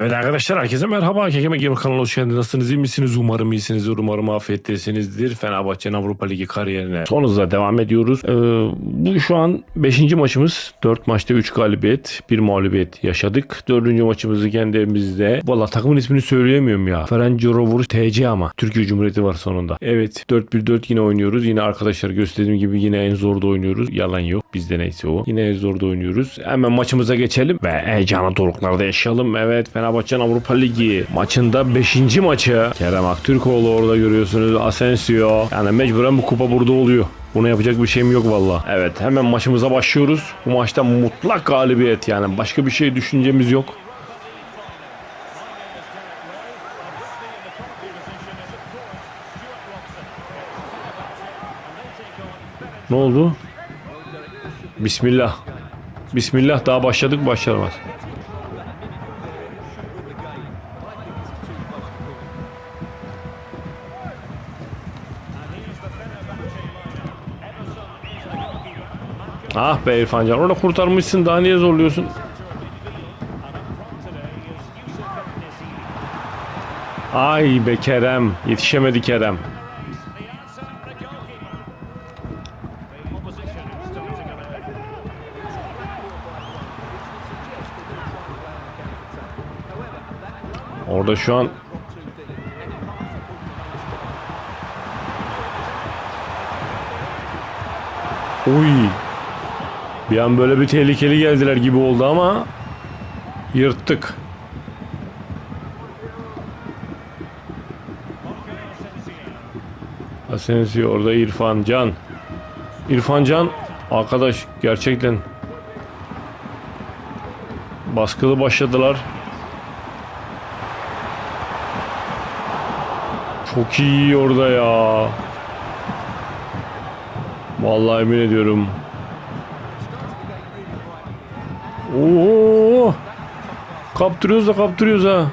Evet arkadaşlar herkese merhaba. Kekeme Gamer kanalına hoş geldiniz. Nasılsınız? iyi misiniz? Umarım iyisinizdir. Umarım afiyettesinizdir. Fenerbahçe'nin Avrupa Ligi kariyerine son hızla devam ediyoruz. Ee, bu şu an 5. maçımız. 4 maçta 3 galibiyet, 1 mağlubiyet yaşadık. 4. maçımızı kendi evimizde. Valla takımın ismini söyleyemiyorum ya. Ferencvaros TC ama. Türkiye Cumhuriyeti var sonunda. Evet 4-1-4 yine oynuyoruz. Yine arkadaşlar gösterdiğim gibi yine en zorda oynuyoruz. Yalan yok. Bizde neyse o. Yine en zorda oynuyoruz. Hemen maçımıza geçelim ve heyecanlı doruklarda yaşayalım. Evet Fenerbahçe'nin Avrupa Ligi maçında 5. maçı. Kerem Aktürkoğlu orada görüyorsunuz. Asensio. Yani mecburen bu kupa burada oluyor. Buna yapacak bir şeyim yok valla. Evet hemen maçımıza başlıyoruz. Bu maçta mutlak galibiyet yani. Başka bir şey düşüncemiz yok. Ne oldu? Bismillah. Bismillah daha başladık başlamaz. Ah be İrfan Can orada kurtarmışsın daha niye zorluyorsun? Ay be Kerem yetişemedi Kerem. Orada şu an Uy. Bir an böyle bir tehlikeli geldiler gibi oldu ama yırttık. Asensio orada İrfan Can. İrfan Can arkadaş gerçekten baskılı başladılar. Çok iyi orada ya. Vallahi emin ediyorum. Oo! Kaptırıyoruz da kaptırıyoruz ha.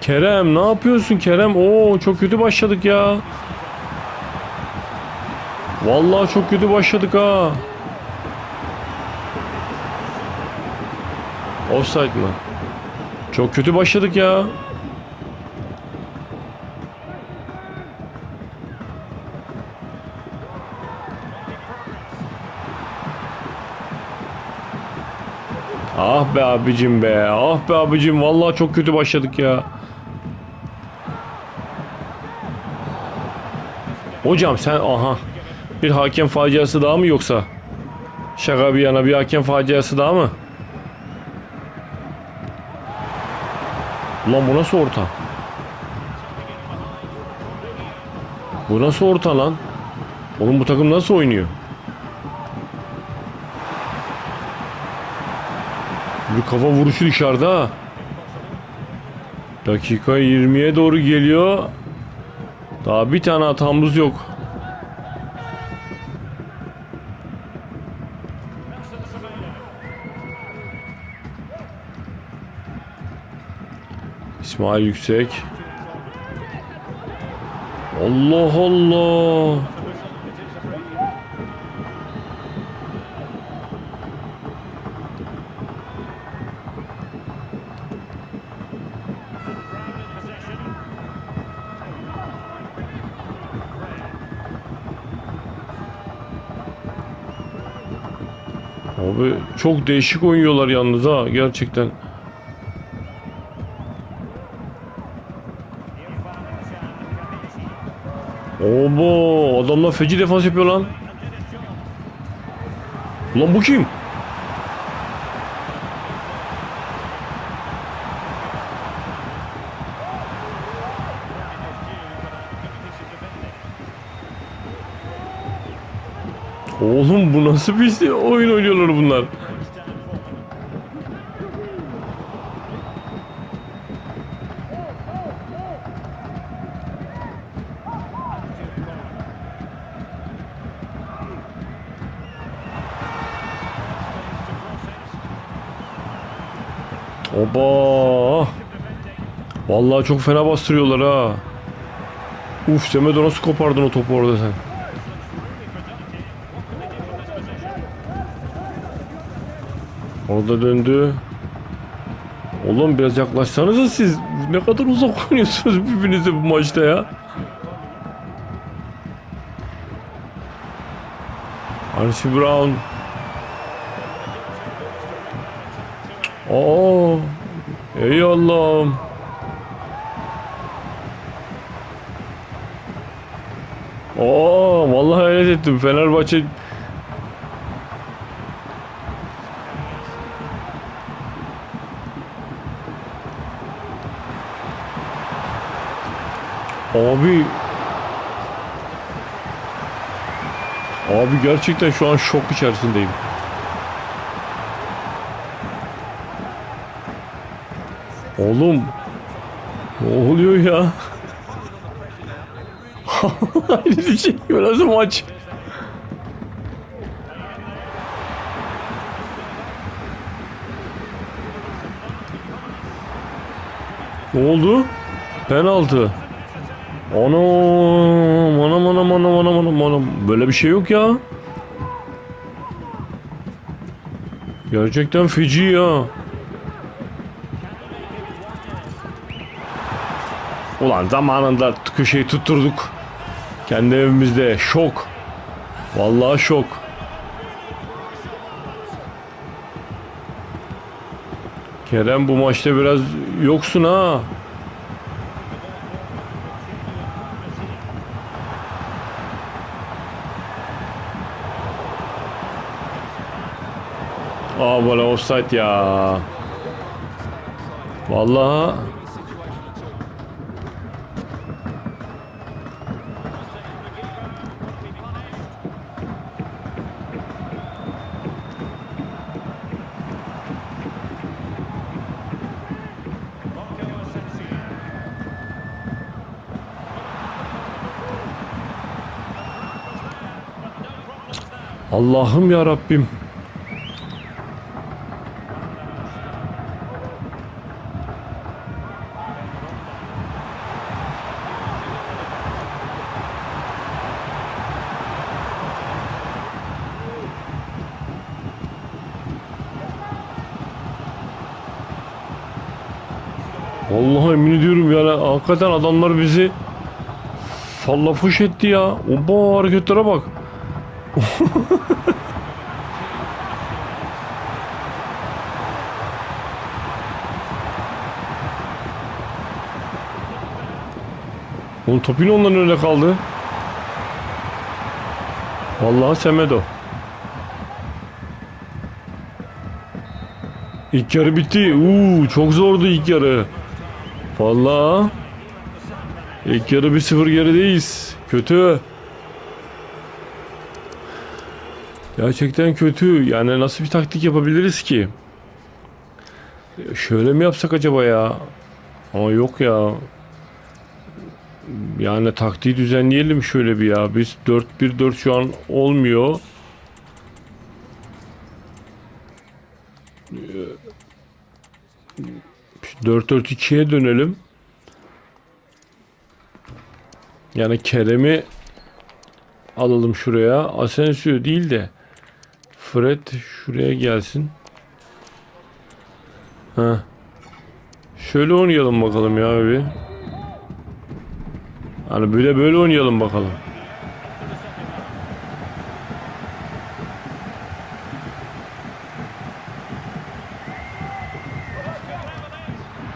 Kerem ne yapıyorsun Kerem? Oo çok kötü başladık ya. Vallahi çok kötü başladık ha. Offside mı? Çok kötü başladık ya. Ah be abicim be. Ah be abicim. Vallahi çok kötü başladık ya. Hocam sen aha. Bir hakem faciası daha mı yoksa? Şaka bir yana bir hakem faciası daha mı? Ulan bu nasıl orta? Bu nasıl orta lan? Oğlum bu takım nasıl oynuyor? Bir kafa vuruşu dışarıda. ha. Dakika 20'ye doğru geliyor. Daha bir tane hatamız yok. İsmail Yüksek. Allah Allah. Abi çok değişik oynuyorlar yalnız ha gerçekten. Obo adamlar feci defans yapıyor lan. Lan bu kim? Oğlum bu nasıl bir oyun oynuyorlar bunlar? Oba! Vallahi çok fena bastırıyorlar ha. Uf Semedo nasıl kopardın o topu orada sen? Orada döndü. Oğlum biraz yaklaşsanıza siz. Ne kadar uzak oynuyorsunuz birbirinize bu maçta ya. Archie Brown. Oo. Ey Allah'ım. Oo, vallahi hayret ettim. Fenerbahçe Abi Abi gerçekten şu an şok içerisindeyim. Oğlum ne oluyor ya? Aynı şey nasıl maç? Ne oldu? Penaltı. Anam, anam, anam, anam, anam, anam, anam. Böyle bir şey yok ya. Gerçekten feci ya. Ulan zamanında köşeyi tutturduk. Kendi evimizde şok. Vallahi şok. Kerem bu maçta biraz yoksun ha. Aa böyle offside ya. Vallahi Allah'ım ya Rabbim. Vallahi emin ediyorum yani hakikaten adamlar bizi fallafuş etti ya. Oba hareketlere bak. Oğlum top yine onların önüne kaldı. Vallahi Semedo. İlk yarı bitti. Uuu çok zordu ilk yarı. Vallahi ilk yarı 1-0 gerideyiz. Kötü. Gerçekten kötü. Yani nasıl bir taktik yapabiliriz ki? Şöyle mi yapsak acaba ya? Ama yok ya. Yani taktiği düzenleyelim şöyle bir ya. Biz 4-1-4 şu an olmuyor. 4-4-2'ye dönelim. Yani Kerem'i alalım şuraya. Asensio değil de Fred şuraya gelsin. Ha. Şöyle oynayalım bakalım ya bir. Hani böyle böyle oynayalım bakalım.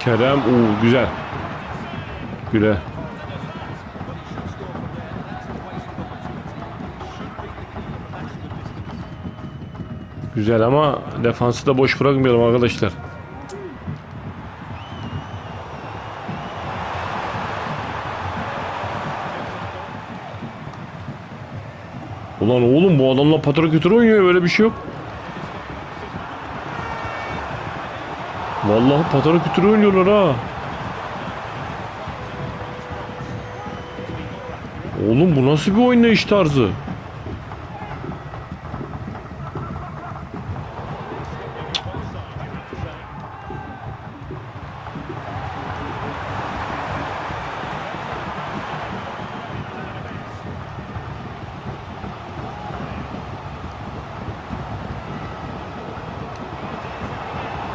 Kerem, uuu güzel. Güle. Güzel ama defansı da boş bırakmayalım arkadaşlar. Ulan oğlum bu adamla patara kütür oynuyor böyle bir şey yok. Vallahi patara kütür oynuyorlar ha. Oğlum bu nasıl bir oynayış tarzı?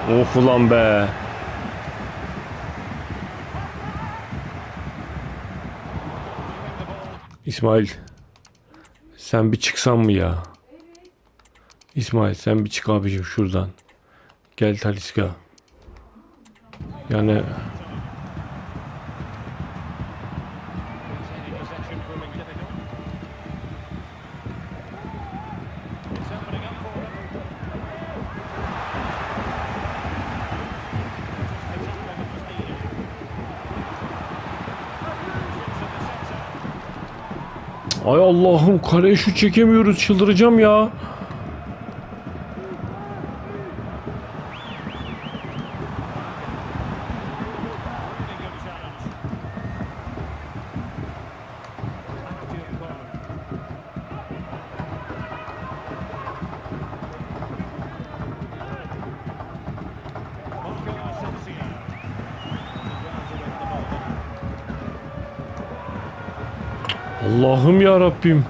Of ulan be. İsmail. Sen bir çıksan mı ya? İsmail sen bir çık abicim şuradan. Gel Taliska. Yani Ay Allah'ım kaleye şut çekemiyoruz çıldıracağım ya. Allah'ım ya Rabbim.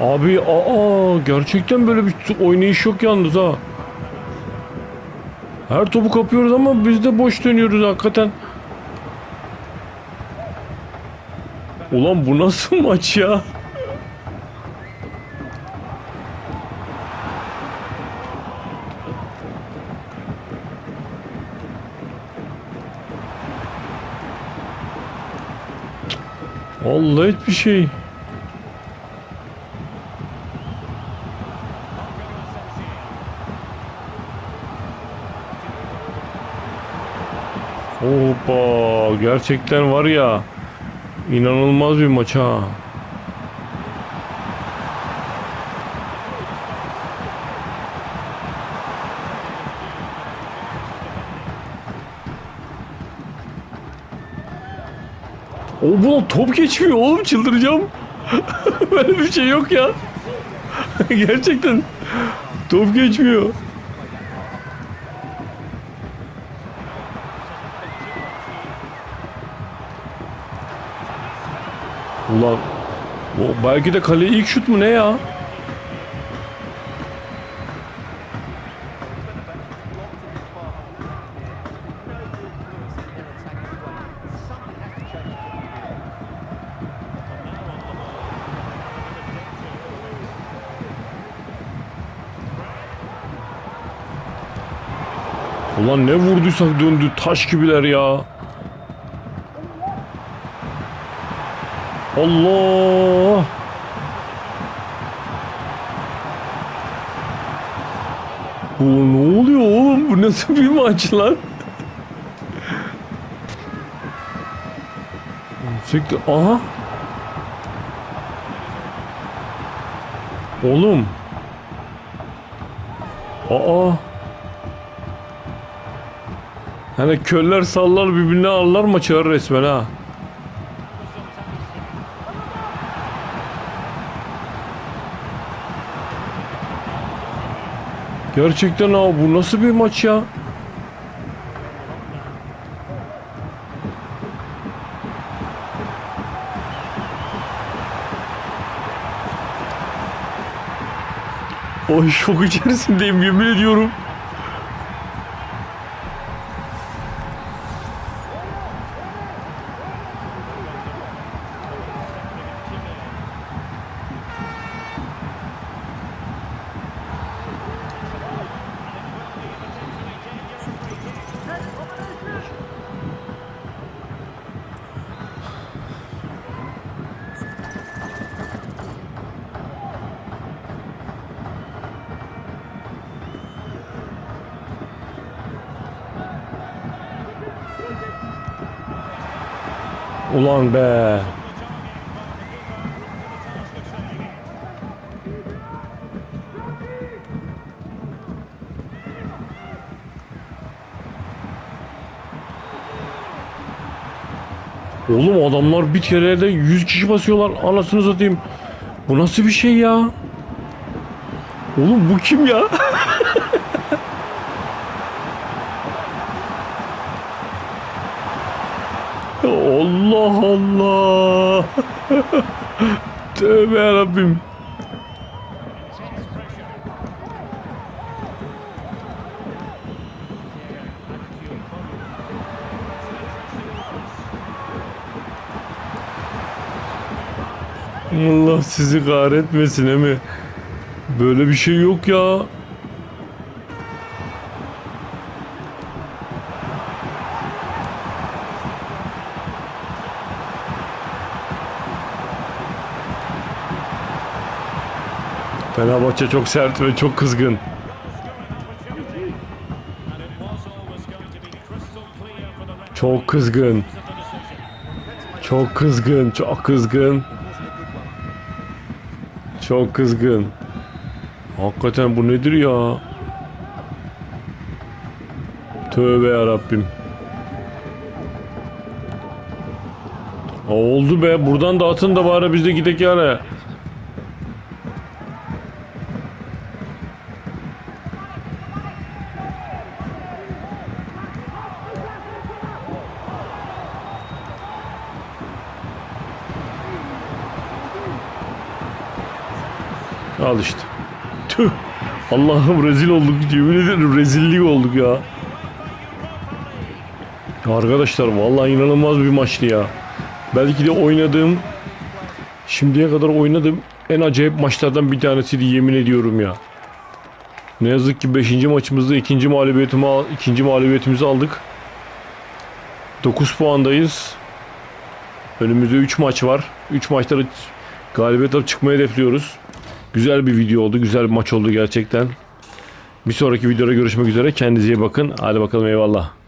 Abi aa gerçekten böyle bir oynayış yok yalnız ha. Her topu kapıyoruz ama biz de boş dönüyoruz hakikaten. Ulan bu nasıl maç ya? Vallahi hiçbir şey. Hoppa gerçekten var ya inanılmaz bir maç ha. O bu top geçmiyor oğlum çıldıracağım. Böyle bir şey yok ya. Gerçekten top geçmiyor. Ulan o belki de kaleye ilk şut mu ne ya? Ulan ne vurduysak döndü taş gibiler ya. Allah! Bu ne oluyor oğlum? Bu nasıl bir maç lan? Sürekli aha. Oğlum. Aa. Hani köller sallar birbirine alırlar maçı resmen ha. Gerçekten abi bu nasıl bir maç ya? Oy şok içerisindeyim yemin ediyorum. Ulan be. Oğlum adamlar bir kerede 100 kişi basıyorlar anasını satayım. Bu nasıl bir şey ya? Oğlum bu kim ya? Allah Allah. Tövbe yarabbim. Allah sizi kahretmesin emi. Böyle bir şey yok ya. Fenerbahçe çok sert ve çok kızgın. Çok kızgın. Çok kızgın, çok kızgın. Çok kızgın. Hakikaten bu nedir ya? Tövbe yarabbim. Aa, Oldu be. Buradan da atın da bari biz de gidek yani. Al işte. Tüh. Allah'ım rezil olduk. Yemin ederim rezillik olduk ya. Ya arkadaşlar vallahi inanılmaz bir maçtı ya. Belki de oynadığım şimdiye kadar oynadığım en acayip maçlardan bir tanesiydi yemin ediyorum ya. Ne yazık ki 5. maçımızda ikinci mağlubiyetimi ikinci mağlubiyetimizi aldık. 9 puandayız. Önümüzde 3 maç var. 3 maçta galibiyet alıp çıkmayı hedefliyoruz. Güzel bir video oldu. Güzel bir maç oldu gerçekten. Bir sonraki videoda görüşmek üzere. Kendinize iyi bakın. Hadi bakalım eyvallah.